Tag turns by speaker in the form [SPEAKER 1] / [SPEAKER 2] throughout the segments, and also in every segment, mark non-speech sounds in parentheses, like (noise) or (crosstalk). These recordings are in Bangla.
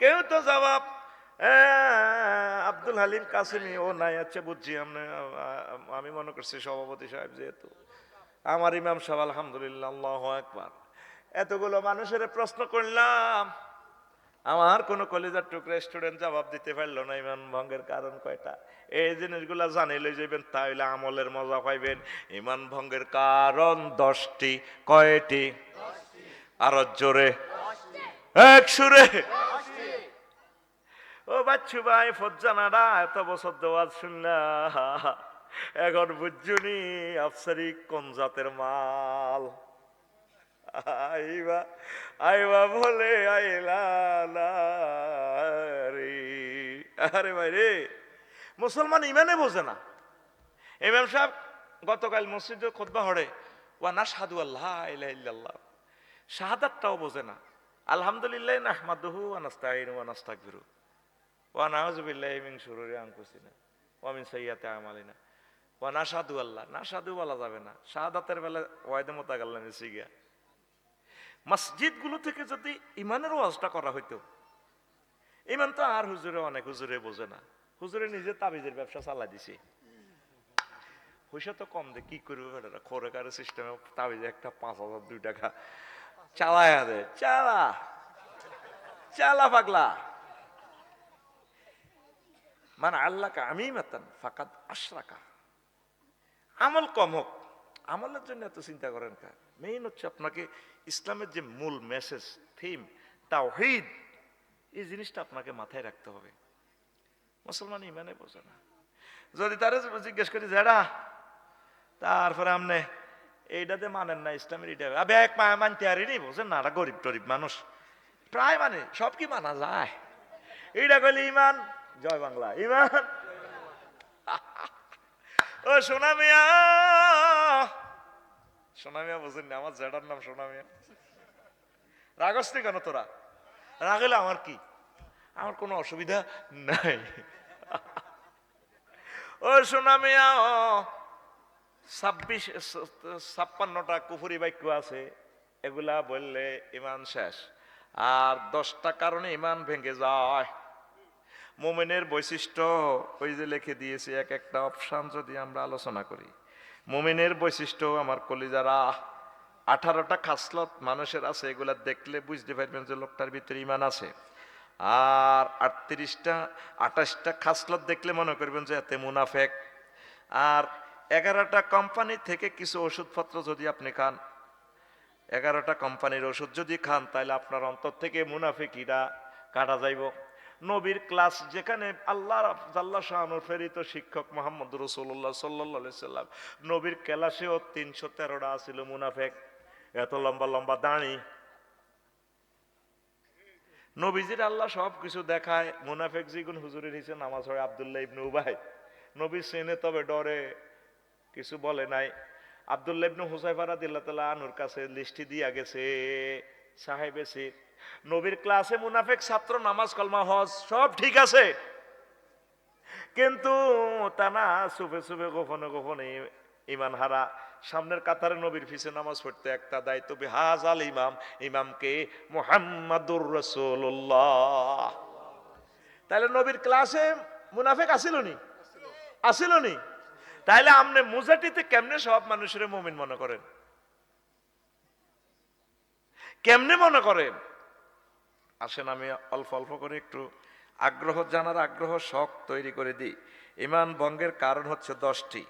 [SPEAKER 1] কেউ তো জবাব আব্দুল হালিম কাসিমি, ও নাই আচ্ছা বুঝছি আমি মনে করছি সভাপতি সাহেব যেহেতু। আমার ইমাম সাহেব, আলহামদুলিল্লাহ একবার এতগুলো মানুষের প্রশ্ন করলাম। আমার কোনো কলেজের টুকরা স্টুডেন্ট জবাব দিতে পারল না, ইমান ভঙ্গের কারণ কয়টা? এই জিনিসগুলা জানিলে যাবেন তাইলে আমলের মজা পাইবেন। ইমান ভঙ্গের কারণ দশটি, কয়টি? আরও জোরে। এক সুরে। ও বাচ্চু ভাই, ফজ্জানারা, এত বছর দেওয়াজ শুনলা। এখন বুঝছুনি, আফসারি কোন জাতের মাল? আইবা আইবা বলে আইলা আরে ভাই রে, মুসলমান ইমানে বোঝে না। ইমাম সাহেব গতকাল মসজিদে খোদবা হড়ে ওয়া না সাধু আল্লাহ ইল্লাল্লাহ। শাহাদাতটাও বোঝে না। আলহামদুলিল্লাহ নাহমাদুহু ওয়া নাস্তাইনু ওয়া নাস্তাগফিরু আল্লাহ, নাশহাদু বলা যাবে না। বেলা থেকে যদি ইমানের ওয়াজটা করা হইতো ইমান তো আর হুজুরে অনেক, হুজুরে বোঝে না। হুজুরে নিজে তাবিজের ব্যবসা চালাই দিছে। পয়সা তো কম দে, কি করবে বেটারা সিস্টেমে তাবিজে একটা পাঁচ হাজার, দুই টাকা চালায়া দে। চালা চালা পাগলা। মানে আল্লাহকে আমি মাতান ফাকাদ আশরাকা। আমল কম হোক, আমলের জন্য এত চিন্তা করেন কা মেইন হচ্ছে আপনাকে ইসলামের যে মূল মেসেজ থিম তাওহীদ এই জিনিসটা আপনাকে মাথায় রাখতে হবে। মুসলমান ইমানে বোঝে না। যদি তারা জিজ্ঞেস করি যারা তারপরে আমনে এইটাতে মানেন না, ইসলামের এটা। আবে এক মা মানতে আরিনি বোঝেন না গরিব টরিব মানুষ। প্রায় মানে সব কি মানা যায়? এইটা কইলে ইমান জয় বাংলা। ইমান। ও সোনা মিয়া। সোনা মিয়া বোঝেন না, আমার জেডার নাম সোনা মিয়া। রাগস কেন তোরা? রাগলে আমার কি? আমার কোনো অসুবিধা নাই। ও সোনা মিয়া, ছাব্বিশ, ছাপ্পান্নটা কুফুরি বাক্য আছে। এগুলা বললে ইমান শেষ। আর দশটা কারণে ইমান ভেঙে যায়। মোমেনের বৈশিষ্ট্য ওই যে লিখে দিয়েছে, এক একটা অপশান যদি আমরা আলোচনা করি। মোমেনের বৈশিষ্ট্য আমার কলিজারা আঠারোটা খাসলত মানুষের আছে, এগুলা দেখলে বুঝতে পারবেন যে লোকটার ভিতরে ইমান আছে। আর আটত্রিশটা, আঠাশটা খাসলত দেখলে মনে করবেন যে এতে মুনাফেক। আর এগারোটা কোম্পানি থেকে কিছু ওষুধপত্র যদি আপনি খান, এগারোটা কোম্পানির ওষুধ যদি খান, তাহলে আপনার অন্তর থেকে মুনাফিকিরা কাটা যাইব। নবীর ক্লাস যেখানে আল্লাহ জাল্লা শাহানুর ফেরিত শিক্ষক মোহাম্মদ রসুল্লাহ সাল্লাহ সাল্লাম নবীর ক্লাসেও তিনশো তেরোটা আছিল মুনাফেক। এত লম্বা লম্বা দাঁড়ি। নবীজির আল্লাহ সব কিছু দেখায়, মুনাফেক জিগুন হুজুরের হিসেবে নামাজ হয় আবদুল্লাহ ইবনু উবাই। নবী সেনে তবে ডরে, কিছু বলে নাই। আবদুল্লাহ ইবনু হুসাইফারা তালা আনুর কাছে লিস্টি দিয়া গেছে, সাহেবে সির নবীর ক্লাসে মুনাফেক, ছাত্র, নামাজ, কলমা, হজ, সব ঠিক আছে। কিন্তু তা না সুফে সুফে, গোপনে গোপনে ইমান হারা, সামনের কাতারে নবীর ফিসে নামাজ পড়তে একটা দায়িত্ব হাজ আল ইমাম ইমামকে মোহাম্মদুর রসুল্লাহ তাহলে নবীর ক্লাসে মুনাফেক আসিল নি আসিল নি তাহলে আপনি মুজাটিতে কেমনে সব মানুষের মুমিন মনে করেন? কেমনে মনে করেন? আসেন, আমি অল্প অল্প করে একটু আগ্রহ, জানার আগ্রহ, শখ তৈরি করে দিই। ইমান ভঙ্গের কারণ হচ্ছে দশটি।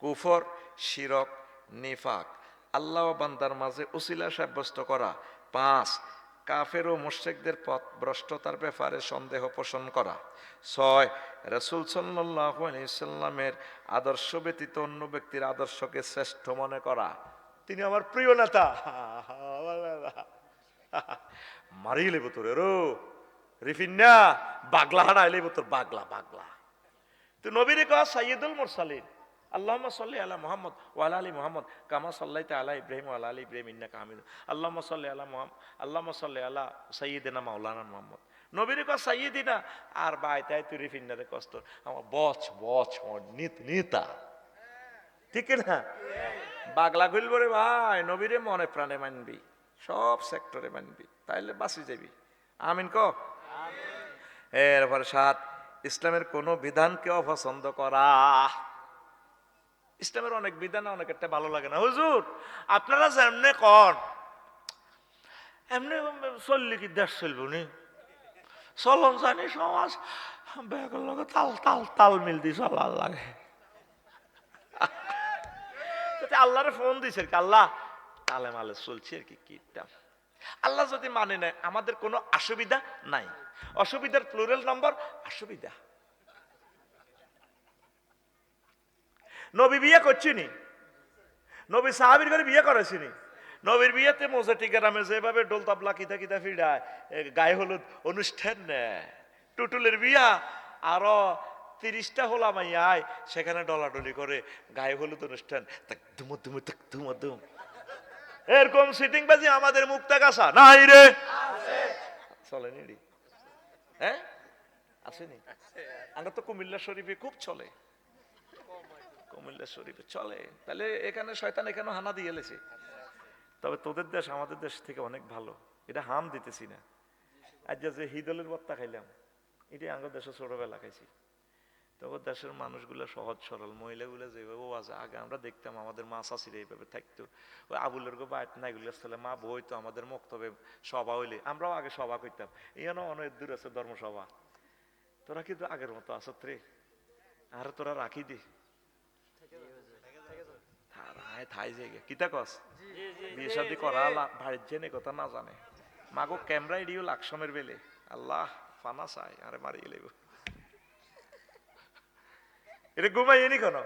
[SPEAKER 1] কুফর, শিরক, নিফাক। আল্লাহ বান্দার মাঝে উসিলা সাব্যস্ত করা। পাঁচ, কাফের ও মুশ্রিকদের পথ ভ্রষ্টতার ব্যাপারে সন্দেহ পোষণ করা। ছয়, রসুল সাল্লামের আদর্শ ব্যতীত অন্য ব্যক্তির আদর্শকে শ্রেষ্ঠ মনে করা। তিনি আমার প্রিয় নেতা। (laughs) মারিয়ে লেবো তোর রো রিফিন্না, বাগলা হারাই লেবো তোর, বাগলা বাগলা। তো নবীরে কহ সাইয়দুল মুরসালিন। আল্লাহুম্মা সাল্লি আলা মুহাম্মদ ওয়া আলা মুহাম্মদ, কামা সাল্লাইতা আলা ইব্রাহিম ওয়া আলা ইব্রাহিম ইন্নাকা হামিদ আল্লাহুম্মা সাল্লি আলা মুহাম্মদ, আল্লাহুম্মা সাল্লি আলা সাইয়্যিদিনা মাওলানা মুহাম্মদ। নবীরে কহ সাইয়্যিদিনা, আর বাই তাই তুই রিফিন্নারে কষ্ট আমার বচ বচ নিত, নিতা। ঠিক না? বাগলা গুলব রে ভাই, নবীরে মনে প্রাণে মানবি, সব সেক্টরে মানবি। তাইলে বাঁচি যাবি। আমিন ক এরপর সাত ইসলামের কোনো বিধানকে অপছন্দ করা। ইসলামের অনেক বিধান অনেক একটা ভালো লাগে না। হুজুর, আপনারা যেমনে কন, এমনি চললে কি দেশ চলব নি? চলন জানি সমাজ ব্যাগের লগে তাল তাল তাল মিল দি চলার লাগে। আল্লাহরে ফোন দিছে আর কি, আল্লাহ, তালে মালে চলছে আর কি কিটা আল্লাহ যদি মানে নেয়, আমাদের কোনো অসুবিধা নাই। অসুবিধার প্লুরাল নম্বর অসুবিধা। নবী বিয়ে করছিনি। নবী সাহাবির করে বিয়ে করেছিনি। নবীর বিয়েতে মোজাটি গ্রামে যেভাবে ডোল তাবলা কিতা কিতা ফিডায় গায়ে হলুদ অনুষ্ঠান নেয়। টুটুলের বিয়া আরও তিরিশটা হোলা মাইয়ায়, সেখানে ডলাডলি করে গায়ে হলুদ অনুষ্ঠান। তাক ধুমো ধুমো তাক এরকম সিটিং বাজি আমাদের মুক্তা গাছা নাই রে। চলেনি হ্যাঁ? আসেনি? আমরা তো কুমিল্লা শরীফে খুব চলে। কুমিল্লা শরীফে চলে। তাহলে এখানে শয়তান এখানে হানা দিয়ে এলেছে তবে তোদের দেশ আমাদের দেশ থেকে অনেক ভালো। এটা হাম দিতেছি না। আজ যে হিদলের বত্তা খাইলাম, এটাই আমার দেশে ছোটবেলা খাইছি। তবে দেশের মানুষগুলো সহজ, সরল, মহিলাগুলো যেভাবে আছে আগে আমরা দেখতাম আমাদের মা চাষিরা এইভাবে থাকতো। ওই আবুলের গো বাইট নাইগুলো স্থলে মা বই তো আমাদের মক্তবে সভা হইলে, আমরাও আগে সভা করতাম ইয়ানো অনেক দূর আছে ধর্মসভা। তোরা কিন্তু আগের মতো আসত রে আর তোরা রাখি দি। কথা না জানে। মাগো ক্যামেরা এডিও লাকসমের বেলে। আল্লাহ, ফানা চাই, আরে মারি গেলে এটা ঘুমাই এনি কেন?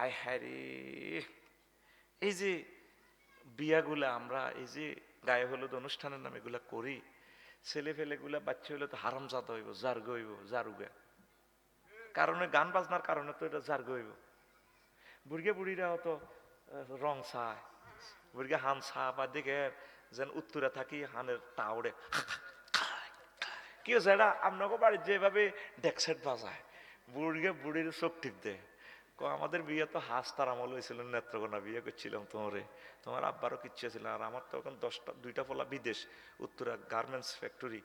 [SPEAKER 1] আয় হ্যারি এই যে বিয়াগুলা আমরা এই যে গায়ে হলুদ অনুষ্ঠানের নামে এগুলা করি, ছেলে ফেলে গুলা বাচ্চা হইলে তো হারাম জাত হইব, জার্গ হইব, জারুগা। কারণে গান বাজনার কারণে তো এটা জার্গ হইব। বুড়িয়া বুড়িরা অত রং চায়। বুড়িয়া হান চা বা দিকে যেন উত্তরে থাকি হানের টাওড়ে কি হচ্ছে এটা আপনাকে বাড়ির যেভাবে ডেকসেট বাজায়। বুড়িকে বুড়ির চোখ টিপ দেয় আমাদের বিয়ে তো হাস তার আমল হয়েছিল, নেত্রকোনা বিয়ে করছিলাম তোমারে। তোমার আব্বারও কিচ্ছু ছিল আর আমার তখন দশটা, দুইটা পোলা বিদেশ, উত্তরা গার্মেন্টস ফ্যাক্টরি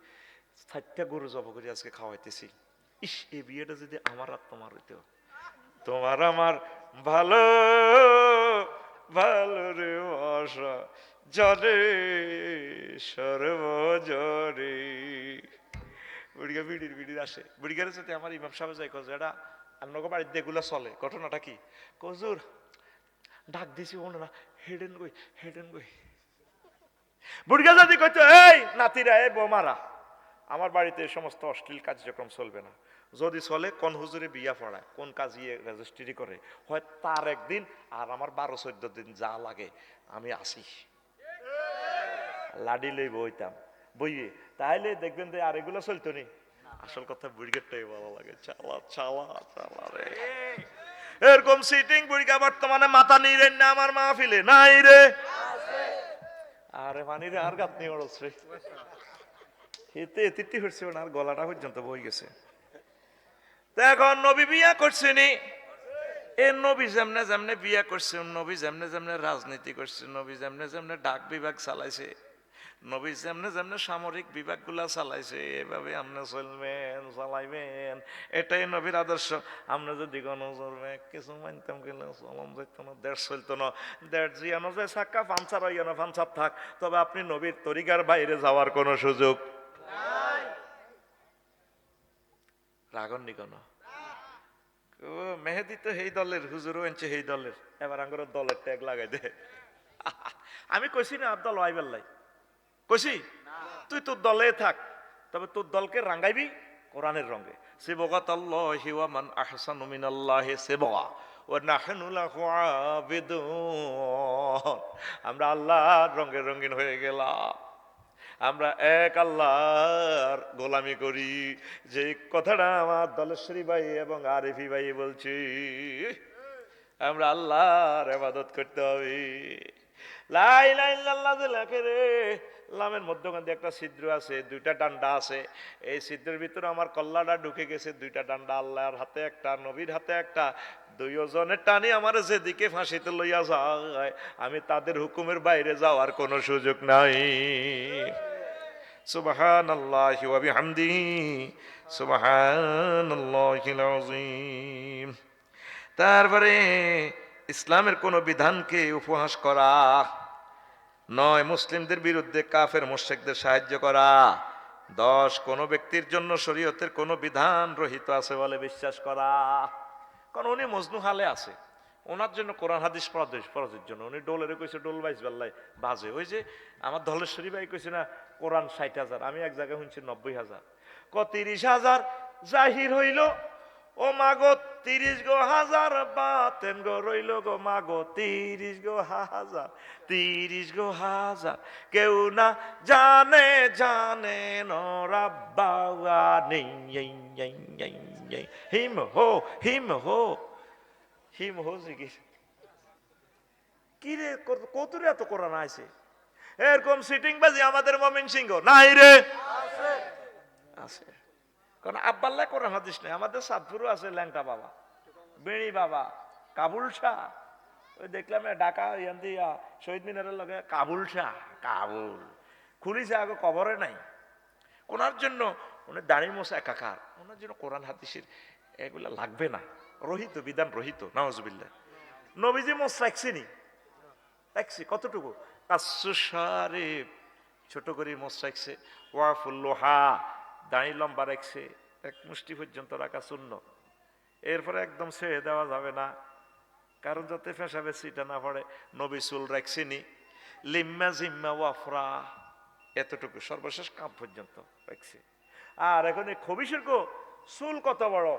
[SPEAKER 1] ষাটটা গরু জব করে আজকে খাওয়াইতেছি। ইস, এই বিয়েটা যদি আমার আর তোমার হইতো। তোমার আমার ভালো ভালো রে আশা জরে সর্বজরে বিড়ির বিড়ির আসে। সাথে আমার ইমাম সাহেব কজ এটা চলে, ঘটনাটা কি? কজুর ডাক দিছি হেডেন গই হেডেন গই বুড়িগা যদি কইতো এই নাতিরা, এই বোমারা, আমার বাড়িতে সমস্ত অশ্লীল কার্যক্রম চলবে না। যদি চলে, কোন হুজুরে বিয়া পড়ায়, কোন কাজিয়ে রেজিস্ট্রি করে, হয় তার একদিন আর আমার বারো চোদ্দ দিন যা লাগে, আমি আসি। লাডি লই বইতাম বইয়ে তাহলে দেখবেন যে আর এগুলো চলতো নি। আসল কথা বুড়িগেরটাই ভালো লাগে। চালা চালা চালা রে। এরকম সিটিং বুড়িগা বর্তমানে মাথা নেই রে, না আমার মাহফিলে নাই রে। আরে মানি রে আর গাতনি ওড়স রে এতে এতিটি হচ্ছে ওনার গলাটা পর্যন্ত বই গেছে। এখন নবী বিয়া করছেনি এ নবী যেমনে যেমনে বিয়া করছে, নবী যেমনে যেমনে রাজনীতি করছে, নবী যেমনে যেমনে ডাক বিভাগ চালাইছে। নবী যেমনে যেমনে সামরিক বিভাগগুলা চালাইছে, এভাবে আপনি চলবেন, চালাইবেন। এটাই নবীর আদর্শ। আমরা যদি গণজরবে কিছু মানতাম গেলে চলন যেত না দেড় চলতো না। দেড় জিয়ানো যে সাক্কা পাঞ্চার হইয়ানো পাঞ্চার থাক। তবে আপনি নবীর তরিকার বাইরে যাওয়ার কোনো সুযোগ রাগন নিকন ও, মেহেদি তো সেই দলের, হুজুরও এনছে সেই দলের। এবার আঙ্গুর দলের ট্যাগ লাগাই দে। আমি কইছি না, আব্দুল ওয়াইবেল্লাই কইছি তুই তোর দলে থাক। তবে তোর দলকে রাঙ্গাইবি কোরআনের রঙে। সেবগাত আল্লাহি ওয়া মান আমরা আল্লাহর রঙে রঙিন হয়ে গেলাম। আমরা এক আল্লাহর গোলামি করি। যে কথাটা আমার দলেশ্বরী ভাই এবং আরিফি ভাই বলছি, আমরা আল্লাহর আবাদত করতে হবে। লামের মধ্যখান দিয়ে একটা ছিদ্র আছে, দুইটা ডান্ডা আছে। এই ছিদ্রের ভিতরে আমার কল্লাটা ঢুকে গেছে, দুইটা ডান্ডা আল্লাহর হাতে একটা, নবীর হাতে একটা। দুইজনের টানি আমার যেদিকে ফাঁসিতে লইয়া যায়, আমি তাদের হুকুমের বাইরে যাওয়ার কোনো সুযোগ নাই। তারপরে ইসলামের কোন বিধানকে উপহাস করা, নয় মুসলিমদের বিরুদ্ধে কাফের মুশরিকদের সাহায্য করা, দশ কোন ব্যক্তির জন্য শরীয়তের কোন বিধান রহিত আছে বলে বিশ্বাস করা। কারণ উনি মজনু হালে আছে, ওনার জন্য কোরআন হাদিস প্রযোজ্য জন্য। উনি ডোলের কইছে, ডোল বাইশ বেল্লাই বাজে। ওই যে আমার ধলেশ্বরী ভাই কইছে না, কোরআন ষাট হাজার, আমি এক জায়গায় শুনছি নব্বই হাজার। ক তিরিশ হাজার? জাহির হইল ও মাগো তিরিশ গো হাজার বাতেন গো রইল গো মাগো তিরিশ গো হাজার তিরিশ গো হাজার। কেউ না জানে জানে। হিম হো হিম হো হিম হো জিজ্ঞেস কি রে কত- কত রে এত কোরআন আছে এরকম সিটিং বাজি আমাদের মমিন সিংহ। নাই রে। আছে। কারণ আব্বাল্লা কোরআন হাদিস নেই। আমাদের সাতপুরও আছে ল্যাংটা বাবা, বেড়ি বাবা, কাবুল শাহ। ওই দেখলাম ঢাকা ইয়ান দিয়া শহীদ মিনারের লগে কাবুল শাহ, কাবুল। খুলিছে আগে কবরে নাই। ওনার জন্য উনি দাঁড়িয়ে মশা একাকার। ওনার জন্য কোরআন হাদিসের এগুলা লাগবে না। রহিত, বিধান রহিত নওয়াজবিল্লা নবীজি মোস রাখছিনি রাখছি, কতটুকু? কাসু সারেব ছোট করে মোস রাখছে। ওয়াফুল লোহা দাঁড়ি লম্বা রাখছে, এক মুষ্টি পর্যন্ত রাখা শূন্য। এরপরে একদম ছেড়ে দেওয়া যাবে না, কারণ যাতে ফেসাবে সিটা না পড়ে, নবী চুল রাখছিনি। লিম্মা জিম্মা ওয়াফরা এতটুকু সর্বশেষ কাপ পর্যন্ত রেখছে। আর এখন এই খবিসের চুল কত বড়?